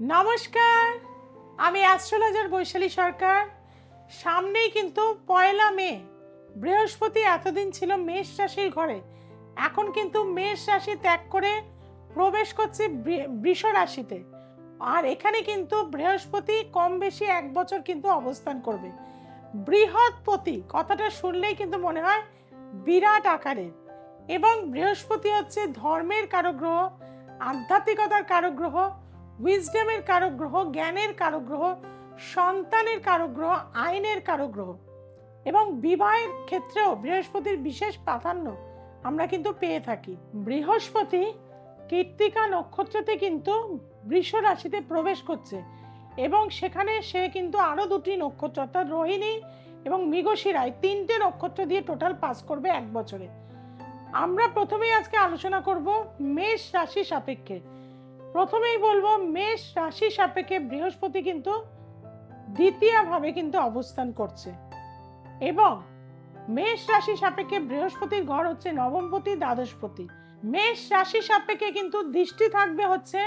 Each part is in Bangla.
নমস্কার, আমি অ্যাস্ট্রোলজার বৈশালী সরকার। সামনেই কিন্তু পয়লা মে, বৃহস্পতি এতদিন ছিল মেষ রাশির ঘরে। এখন কিন্তু মেষ রাশি ত্যাগ করে প্রবেশ করছে বৃষ রাশিতে। আর এখানে কিন্তু বৃহস্পতি কম বেশি এক বছর কিন্তু অবস্থান করবে। বৃহৎপতি, কথাটা শুনলেই কিন্তু মনে হয় বিরাট আকারের। এবং বৃহস্পতি হচ্ছে ধর্মের কারক গ্রহ আধ্যাত্মিকতার কারক গ্রহ উইজডমের কারক গ্রহ জ্ঞানের কারক গ্রহ সন্তানের কারক গ্রহ আইনের কারক গ্রহ এবং বিবাহের ক্ষেত্রেও বৃহস্পতির বিশেষ প্রাধান্য আমরা কিন্তু পেয়ে থাকি। বৃহস্পতি কীর্তিকা নক্ষত্রতে কিন্তু বৃষ রাশিতে প্রবেশ করছে এবং সেখানে সে কিন্তু আরও দুটি নক্ষত্র, অর্থাৎ রোহিণী এবং মৃগশিরায় তিনটে নক্ষত্র দিয়ে টোটাল পাস করবে এক বছরে। আমরা প্রথমেই আজকে আলোচনা করব মেষ রাশি সাপেক্ষে। প্রথমেই বলব, মেষ রাশি সাপেক্ষে বৃহস্পতি কিন্তু দ্বিতীয়ভাবে কিন্তু অবস্থান করছে। এবং মেষ রাশি সাপেক্ষে বৃহস্পতির ঘর হচ্ছে নবমপতি, দ্বাদশপতি। মেষ রাশি সাপেক্ষে কিন্তু দৃষ্টি থাকবে হচ্ছে,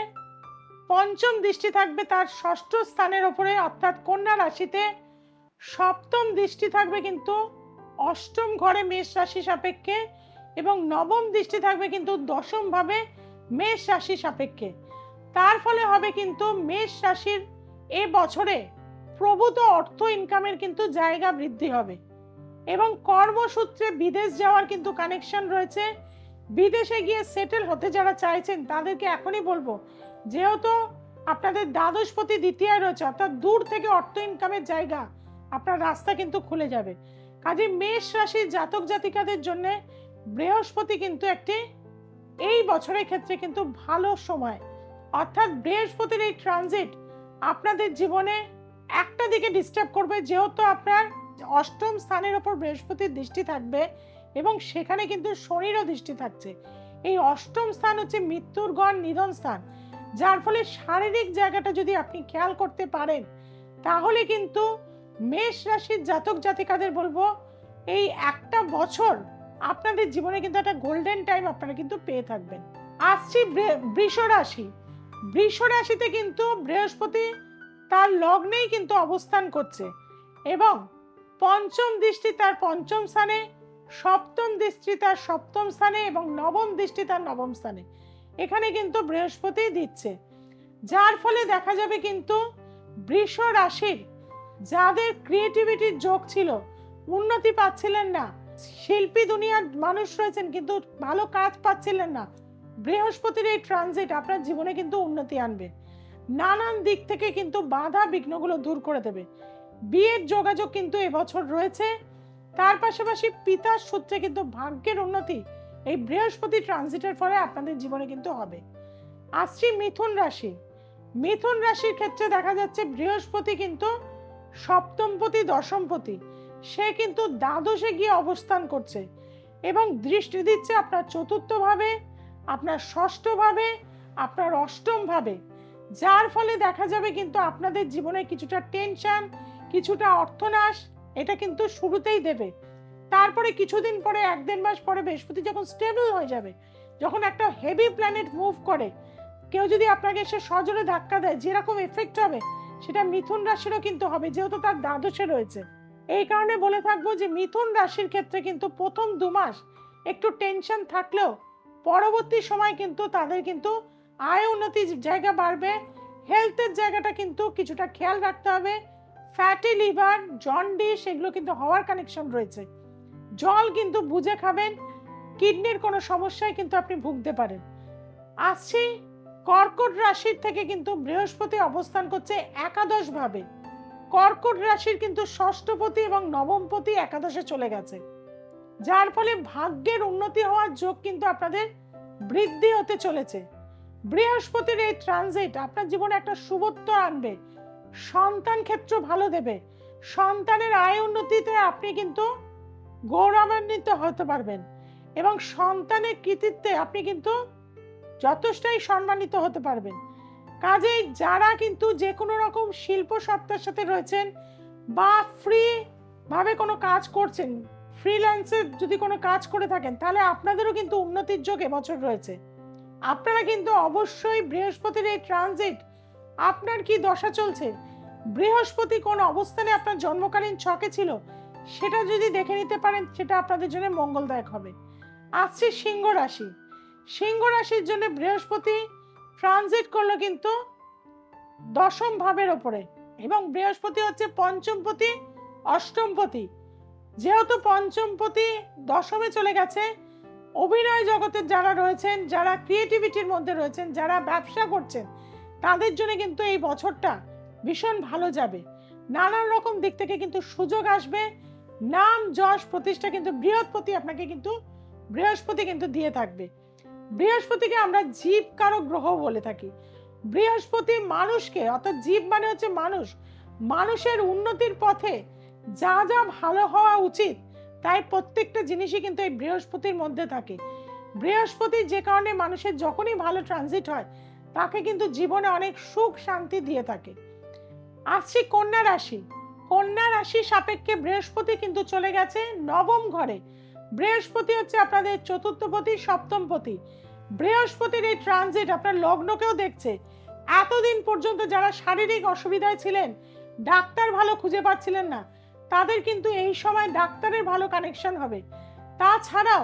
পঞ্চম দৃষ্টি থাকবে তার ষষ্ঠ স্থানের ওপরে, অর্থাৎ কন্যা রাশিতে। সপ্তম দৃষ্টি থাকবে কিন্তু অষ্টম ঘরে মেষ রাশি সাপেক্ষে। এবং নবম দৃষ্টি থাকবে কিন্তু দশম ভাবে মেষ রাশি সাপেক্ষে। তার ফলে হবে কিন্তু মেষ রাশির এ বছরে প্রভূত অর্থ ইনকামের কিন্তু জায়গা বৃদ্ধি হবে। এবং কর্মসূত্রে বিদেশ যাওয়ার কিন্তু কানেকশন রয়েছে। বিদেশে গিয়ে সেটেল হতে যারা চাইছেন, তাদেরকে এখনই বলব, যেহেতু আপনাদের দ্বাদশপতি দ্বিতীয় রয়েছে, অর্থাৎ দূর থেকে অর্থ ইনকামের জায়গা আপনার রাস্তা কিন্তু খুলে যাবে। কাজে মেষ রাশির জাতক জাতিকাদের জন্য বৃহস্পতি কিন্তু একটি, এই বছরের ক্ষেত্রে কিন্তু ভালো সময়। অর্থাৎ বৃহস্পতির এই ট্রানজিট আপনাদের জীবনে একটা দিকে ডিস্টার্ব করবে, যেহেতু আপনার অষ্টম স্থানের ওপর বৃহস্পতির দৃষ্টি থাকবে এবং সেখানে কিন্তু শনিরও দৃষ্টি থাকছে। এই অষ্টম স্থান হচ্ছে মৃত্যুর গড় নিধন স্থান। যার ফলে শারীরিক জায়গাটা যদি আপনি খেয়াল করতে পারেন, তাহলে কিন্তু মেষ রাশির জাতক জাতিকাদের বলব, এই একটা বছর আপনাদের জীবনে কিন্তু একটা গোল্ডেন টাইম আপনারা কিন্তু পেয়ে থাকবেন। আসছি বৃষ রাশি। বৃষ রাশিতে কিন্তু বৃহস্পতি তার লগ্নেই কিন্তু অবস্থান করছে এবং পঞ্চম দৃষ্টি তার পঞ্চম স্থানে, সপ্তম দৃষ্টি তার সপ্তম স্থানে এবং নবম দৃষ্টি তার নবম স্থানে। এখানে কিন্তু বৃহস্পতি দিচ্ছে। যার ফলে দেখা যাবে কিন্তু বৃষ রাশির যাদের ক্রিয়েটিভিটির যোগ ছিল, উন্নতি পাচ্ছিলেন না, শিল্পী দুনিয়ার মানুষ রয়েছেন কিন্তু ভালো কাজ পাচ্ছিলেন না বৃহস্পতির এই ট্রানজিট আপনার জীবনে কিন্তু উন্নতি আনবে। নানান দিক থেকে কিন্তু বাধা বিঘ্নগুলো দূর করে দেবে। বিয়ের যোগাযোগ কিন্তু এবছর রয়েছে। তার পাশাপাশি পিতার সূত্রে কিন্তু ভাগ্যের উন্নতি এই বৃহস্পতি ট্রানজিটের ফলে আপনাদের জীবনে কিন্তু হবে। আসছি মিথুন রাশি। মিথুন রাশির ক্ষেত্রে দেখা যাচ্ছে বৃহস্পতি কিন্তু সপ্তমপতি, দশমপতি। সে কিন্তু দ্বাদশে গিয়ে অবস্থান করছে এবং দৃষ্টি দিচ্ছে আপনার চতুর্থ ভাবে আপনার ষষ্ঠ ভাবে আপনার অষ্টম ভাবে যার ফলে দেখা যাবে কিন্তু আপনাদের জীবনে কিছুটা টেনশন কিছুটা অর্থনাশ, এটা কিন্তু শুরুতেই দেবে। তারপরে কিছুদিন পরে, এক দেড় মাস পরে বৃহস্পতি যখন স্টেবল হয়ে যাবে, যখন একটা হেভি প্ল্যানেট মুভ করে, কেউ যদি আপনাকে এসে সজোরে ধাক্কা দেয়, যেরকম এফেক্ট হবে, সেটা মিথুন রাশিরও কিন্তু হবে, যেহেতু তার দ্বাদশে রয়েছে। এই কারণে বলে থাকব যে, মিথুন রাশির ক্ষেত্রে কিন্তু প্রথম দু মাস একটু টেনশন থাকলেও পরবর্তী সময় কিন্তু তাদের কিন্তু আয় উন্নতির জায়গা বাড়বে হেলথের জায়গাটা কিন্তু কিছুটা খেয়াল রাখতে হবে ফ্যাটি লিভার জন্ডিস এগুলো কিন্তু হওয়ার কানেকশন রয়েছে। জল কিন্তু বুঝে খাবেন, কিডনির কোনো সমস্যায় কিন্তু আপনি ভুগতে পারেন। আসছি, কর্কট রাশির থেকে কিন্তু বৃহস্পতি অবস্থান করছে একাদশ ভাবে কর্কট রাশির কিন্তু ষষ্ঠপতি এবং নবমপতি একাদশে চলে গেছে। যার ফলে ভাগ্যের উন্নতি হওয়ার যোগ কিন্তু আপনাদের বৃদ্ধি হতে চলেছে। বৃহস্পতির এই ট্রানজিট আপনার জীবনে একটা শুভত্ব আনবে। সন্তান ক্ষেত্র ভালো দেবে। সন্তানের আয় উন্নতিতে আপনি কিন্তু গৌরবান্বিত হতে পারবেন এবং সন্তানের কৃতিত্বে আপনি কিন্তু যথেষ্টই সম্মানিত হতে পারবেন। কাজেই যারা কিন্তু যে কোনো রকম শিল্প সত্তার সাথে রয়েছেন বা ফ্রি ভাবে কোনো কাজ করছেন ফ্রিল্যান্সে যদি কোনো কাজ করে থাকেন, তাহলে আপনাদেরও কিন্তু উন্নতির যোগ এবছর রয়েছে। আপনারা কিন্তু অবশ্যই বৃহস্পতির এই ট্রানজিট আপনার কি দশা চলছে? বৃহস্পতি কোন অবস্থানে আপনার জন্মকালীন ছকে ছিল, সেটা যদি দেখে নিতে পারেন, সেটা আপনাদের জন্য মঙ্গলদায়ক হবে। আসছে সিংহ রাশি। সিংহ রাশির জন্য বৃহস্পতি ট্রানজিট করল কিন্তু দশম ভাবের ওপরে এবং বৃহস্পতি হচ্ছে পঞ্চমপতি, অষ্টমপতি। যেহেতু পঞ্চমপতি দশমে চলে গেছে, অভিনয় জগতের যারা রয়েছেন, যারা ক্রিয়েটিভিটির মধ্যে রয়েছেন, যারা ব্যবসা করছেন, তাদের জন্য কিন্তু এই বছরটা ভীষণ ভালো যাবে। নানান রকম দিক থেকে কিন্তু সুযোগ আসবে। নাম, যশ, প্রতিষ্ঠা কিন্তু বৃহস্পতি আপনাকে কিন্তু, বৃহস্পতি কিন্তু দিয়ে থাকবে। বৃহস্পতিকে আমরা জীব কারক গ্রহ বলে থাকি। বৃহস্পতি মানুষকে, অর্থাৎ জীব মানে হচ্ছে মানুষ, মানুষের উন্নতির পথে যা যা ভালো হওয়া উচিত, তাই প্রত্যেকটা জিনিসই কিন্তু এই বৃহস্পতির মধ্যে থাকে। বৃহস্পতি যে কারণে মানুষের যখনই ভালো ট্রানজিট হয়, তাকে কিন্তু জীবনে অনেক সুখ, শান্তি দিয়ে থাকে। আসছি কন্যা রাশি। কন্যা রাশি সাপেক্ষে বৃহস্পতি কিন্তু চলে গেছে নবম ঘরে। বৃহস্পতি হচ্ছে আপনাদের চতুর্থপতি, সপ্তমপতি। বৃহস্পতির এই ট্রানজিট আপনার লগ্নকেও দেখছে। এতদিন পর্যন্ত যারা শারীরিক অসুবিধায় ছিলেন, ডাক্তার ভালো খুঁজে পাচ্ছিলেন না। তাদের কিন্তু এই সময় ডাক্তারের ভালো কানেকশন হবে। তাছাড়াও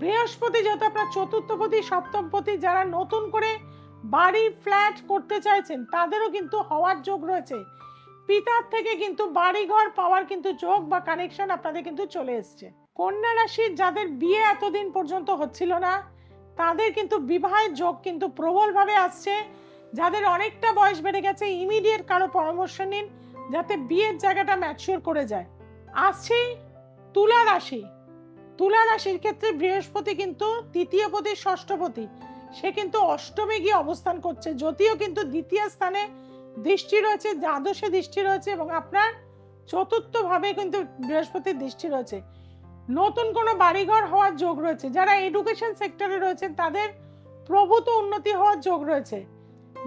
বৃহস্পতি যেহেতু আপনার চতুর্থপতি, সপ্তমপতি যারা নতুন করে বাড়ি ফ্ল্যাট করতে চাইছেন, তাদেরও কিন্তু হওয়ার যোগ রয়েছে। পিতার থেকে কিন্তু বাড়িঘর পাওয়ার কিন্তু যোগ বা কানেকশন আপনাদের কিন্তু চলে এসছে। কন্যা রাশির যাদের বিয়ে এতদিন পর্যন্ত হচ্ছিল না, তাদের কিন্তু বিবাহের যোগ কিন্তু প্রবলভাবে আসছে। যাদের অনেকটা বয়স বেড়ে গেছে ইমিডিয়েট কারও পরামর্শ নিন। যাতে বিয়ের জায়গাটা ম্যাচিওর করে যায়। আসছি তুলা রাশি তুলা রাশির ক্ষেত্রে বৃহস্পতি কিন্তু তৃতীয় পতি ষষ্ঠপতি সে কিন্তু অষ্টমে গিয়ে অবস্থান করছে। যদিও কিন্তু দ্বিতীয় স্থানে দৃষ্টি রয়েছে, দ্বাদশে দৃষ্টি রয়েছে এবং আপনার চতুর্থ ভাবে কিন্তু বৃহস্পতির দৃষ্টি রয়েছে। নতুন কোনো বাড়িঘর হওয়ার যোগ রয়েছে। যারা এডুকেশন সেক্টরে রয়েছেন, তাদের প্রভূত উন্নতি হওয়ার যোগ রয়েছে।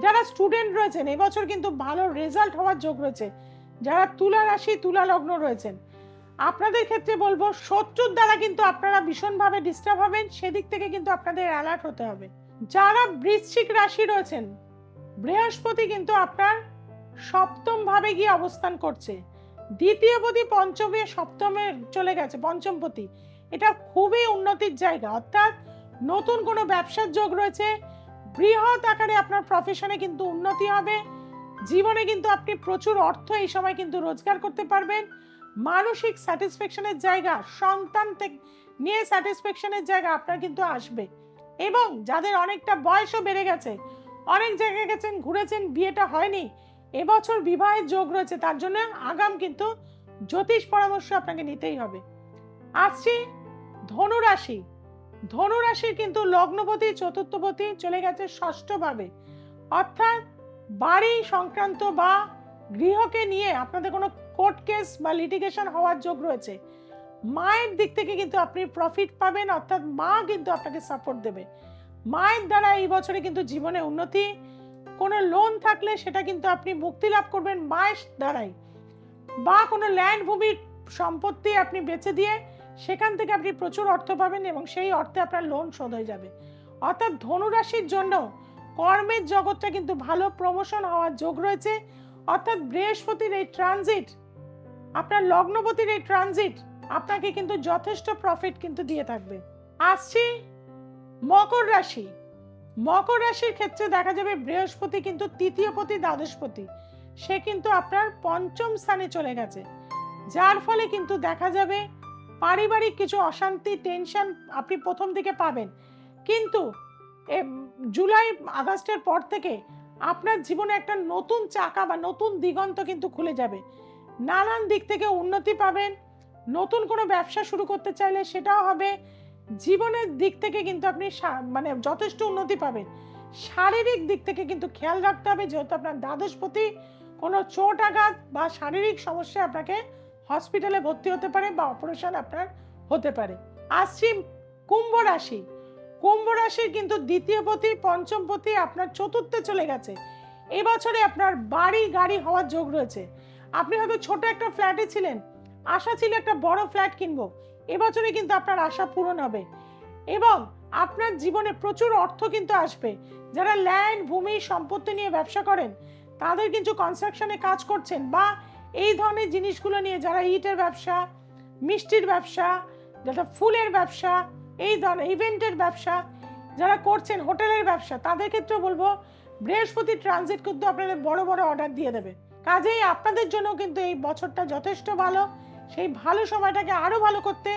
যারা স্টুডেন্ট রয়েছেন, এবছর কিন্তু ভালো রেজাল্ট হওয়ার যোগ রয়েছে। যারা তুলা রাশি, তুলা লগ্ন রয়েছেন, আপনাদের ক্ষেত্রে বলব, শত্রুর দ্বারা কিন্তু আপনারা ভীষণভাবে ডিস্টার্ব হবেন, সেদিক থেকে কিন্তু আপনাদের অ্যালার্ট হতে হবে। যারা বৃশ্চিক রাশি রয়েছেন, বৃহস্পতি কিন্তু আপনার সপ্তম ভাবে গিয়ে অবস্থান করছে। দ্বিতীয় পতি পঞ্চমে, সপ্তমে চলে গেছে পঞ্চমপতি এটা খুবই উন্নতির জায়গা, অর্থাৎ নতুন কোনো ব্যবসার যোগ রয়েছে বৃহৎ আকারে আপনার প্রফেশনে কিন্তু উন্নতি হবে। জীবনে কিন্তু আপনি প্রচুর অর্থ এই সময় কিন্তু রোজগার করতে পারবেন। মানসিক স্যাটিসফ্যাকশনের জায়গা, সন্তান নিয়ে স্যাটিসফ্যাকশনের জায়গা আপনার কিন্তু আসবে। এবং যাদের অনেকটা বয়সও বেড়ে গেছে, অনেক জায়গায় গেছেন, ঘুরেছেন, বিয়েটা হয়নি, এবছর বিবাহের যোগ রয়েছে, তার জন্য আগাম কিন্তু জ্যোতিষ পরামর্শ আপনাকে নিতেই হবে। আসছি, ধনুরাশি। ধনুরাশির কিন্তু লগ্নপতি, চতুর্থপতি চলে গেছে ষষ্ঠভাবে। অর্থাৎ বাড়ি সংক্রান্ত বা গৃহকে নিয়ে আপনাদের কোনো কোর্ট কেস বা লিটিগেশন হওয়ার যোগ রয়েছে। মায়ের দিক থেকে কিন্তু আপনি প্রফিট পাবেন, অর্থাৎ মা কিন্তু আপনাকে সাপোর্ট দেবে। মায়ের দ্বারা এই বছরে কিন্তু জীবনে উন্নতি, কোনো লোন থাকলে সেটা কিন্তু আপনি মুক্তি লাভ করবেন মায়ের দ্বারাই। বা কোনো ল্যান্ড ভূমির সম্পত্তি আপনি বেচে দিয়ে সেখান থেকে আপনি প্রচুর অর্থ পাবেন এবং সেই অর্থে আপনার লোন শোধ হয়ে যাবে। অর্থাৎ ধনুরাশির জন্য কর্মের জগৎটা কিন্তু ভালো প্রমোশন হওয়ার যোগ রয়েছে। অর্থাৎ বৃহস্পতির এই ট্রানজিট আপনার লগ্নপতির এই ট্রানজিট আপনাকে কিন্তু যথেষ্ট প্রফিট কিন্তু দিয়ে থাকবে। আসছি মকর রাশি। মকর রাশির ক্ষেত্রে দেখা যাবে বৃহস্পতি কিন্তু তৃতীয় পতি দ্বাদশপতি সে কিন্তু আপনার পঞ্চম স্থানে চলে গেছে। যার ফলে কিন্তু দেখা যাবে পারিবারিক কিছু অশান্তি টেনশন আপনি প্রথম দিকে পাবেন। কিন্তু জুলাই, আগস্টের পর থেকে আপনার জীবনে একটা নতুন চাকা বা নতুন দিগন্ত কিন্তু খুলে যাবে। নানান দিক থেকে উন্নতি পাবেন, নতুন কোনো ব্যবসা শুরু করতে চাইলে সেটাও হবে। জীবনের দিক থেকে কিন্তু আপনি মানে যথেষ্ট উন্নতি পাবেন। শারীরিক দিক থেকে কিন্তু খেয়াল রাখতে হবে, যেহেতু আপনার দ্বাদশপতি কোনো চোট আঘাত বা শারীরিক সমস্যা আপনাকে হসপিটালে ভর্তি হতে পারে বা অপারেশন আপনার হতে পারে। আসছি কুম্ভ রাশি। কুম্ভ রাশির কিন্তু দ্বিতীয় পতি, পঞ্চম পতি আপনার চতুর্থে চলে গেছে। এবছরে আপনার বাড়ি গাড়ি হওয়ার যোগ রয়েছে। আপনি হয়তো ছোট একটা ফ্ল্যাটে ছিলেন, আশা ছিল একটা বড় ফ্ল্যাট কিনবো। এবছরে কিন্তু আপনার আশা পূরণ হবে। এবং আপনার জীবনে প্রচুর অর্থ কিন্তু আসবে। যারা ল্যান্ড ভূমি, সম্পত্তি নিয়ে ব্যবসা করেন, তাদের কিন্তু কনস্ট্রাকশনে কাজ করছেন বা এই ধরনের জিনিসগুলো নিয়ে যারা ইটের ব্যবসা, মিষ্টির ব্যবসা, যারা ফুলের ব্যবসা, এই ধরনের ইভেন্টের ব্যবসা যারা করছেন, হোটেলের ব্যবসা, তাদের ক্ষেত্রে বলব বৃহস্পতি ট্রানজিট কিন্তু আপনাদের বড় বড় অর্ডার দিয়ে দেবে। কাজেই আপনাদের জন্য কিন্তু এই বছরটা যথেষ্ট ভালো। সেই ভালো সময়টাকে আরও ভালো করতে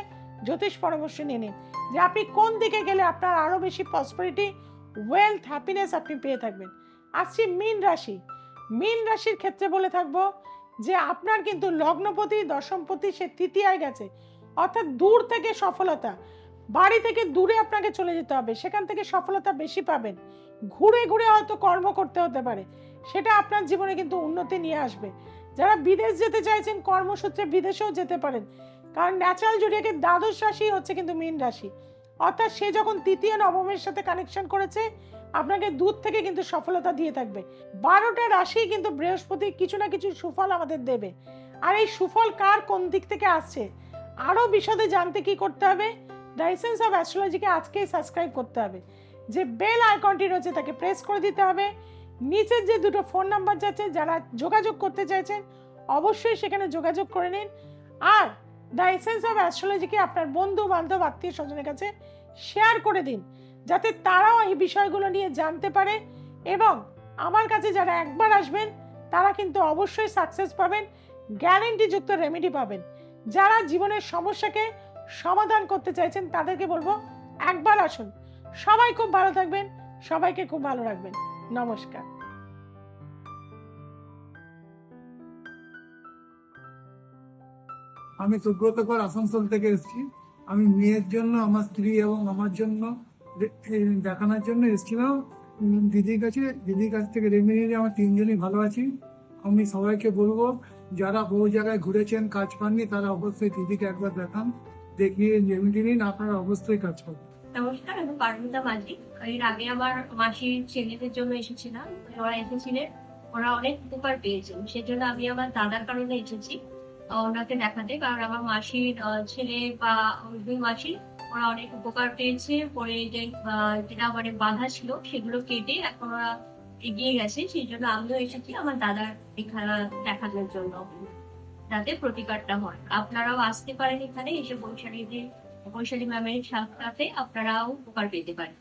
জ্যোতিষ পরামর্শ নিয়ে নিন যে আপনি কোন দিকে গেলে আপনার আরও বেশি প্রসপারিটি ওয়েলথ হ্যাপিনেস আপনি পেয়ে থাকবেন। আসছি মীন রাশি। মীন রাশির ক্ষেত্রে বলে থাকব যে আপনার কিন্তু লগ্নপতি, দশমপতি, সে তৃতীয়ায় গেছে। অর্থাৎ দূর থেকে সফলতা। বাড়ি থেকে দূরে আপনাকে চলে যেতে হবে। সেখান থেকে সফলতা বেশি পাবেন। ঘুরে ঘুরে হয়তো কর্ম করতে হতে পারে। সেটা আপনার জীবনে কিন্তু উন্নতি নিয়ে আসবে। যারা বিদেশ যেতে চাইছেন, কর্মসূত্রে বিদেশেও যেতে পারেন। কারণ ন্যাচারাল জুড়িয়াকে দ্বাদশ রাশি হচ্ছে কিন্তু মীন রাশি। অর্থাৎ সে যখন তৃতীয়, নবমের সাথে কানেকশন করেছে আপনাকে দূর থেকে কিন্তু সফলতা দিয়ে থাকবে। বারোটা রাশি কিন্তু বৃহস্পতি কিছু না কিছু সুফল আমাদের দেবে। আর এই সুফল কার কোন দিক থেকে আসছে? আরও বিশদে জানতে কি করতে হবে? দ্য এসেন্স অফ অ্যাস্ট্রোলজিকে আজকেই সাবস্ক্রাইব করতে হবে। যে বেল আইকনটি রয়েছে তাকে প্রেস করে দিতে হবে। নিচের যে দুটো ফোন নাম্বার যাচ্ছে, যারা যোগাযোগ করতে চাইছেন, অবশ্যই সেখানে যোগাযোগ করে নিন। আর দ্য এসেন্স অফ অ্যাস্ট্রোলজিকে আপনার বন্ধু বান্ধব আত্মীয় স্বজনের কাছে শেয়ার করে দিন। যাতে তারাও এই বিষয়গুলো নিয়ে জানতে পারে এবং আমার কাছে যারা একবার আসবেন, তারা কিন্তু অবশ্যই সাকসেস পাবেন গ্যারেন্টিযুক্ত রেমেডি পাবেন। যারা জীবনের সমস্যাকে সমাধান করতে চাইছেন, তাদেরকে বলব একবার আসুন। সবাই খুব ভালো থাকবেন, সবাইকে খুব ভালো রাখবেন। নমস্কার। আমি সুব্রত কর আসানসোল থেকে এসেছি। আমি মেয়ের জন্য, আমার স্ত্রী এবং আমার জন্য দেখানোর জন্য এসেছিলাম দিদির কাছে, দিদির কাছ থেকে রেমেডি নিয়ে আমার তিনজনই ভালো আছি। আমি সবাইকে বলব, যারা বহু জায়গায় ঘুরেছেন, কাজ পাননি, তারা অবশ্যই দিদিকে একবার দেখান। দেখিয়ে রেমেডি নিন, আপনারা অবশ্যই কাজ পাবেন। নমস্কার, আমি পারমিতা মাঝি। এর আগে আমার মাসির ছেলেদের জন্য এসেছিলাম, ওরা এসেছিলেন, ওরা অনেক উপকার পেয়েছেন। সেজন্য আমি আমার দাদার কারণে এসেছি ওনাকে দেখাতে। কারণ আমার মাসির ছেলে বা দুই মাসি ওরা অনেক উপকার পেয়েছে, পরে যে যেটা মানে বাধা ছিল, সেগুলো কেটে এখন ওরা এগিয়ে গেছে। সেই জন্য আমিও এসেছি আমার দাদার এখানে দেখানোর জন্য, যাতে প্রতিকারটা হয়। আপনারাও আসতে পারেন এখানে, এসে বৈশালীদের বৈশালী ম্যামের সাথে আপনারাও উপকার পেতে পারেন।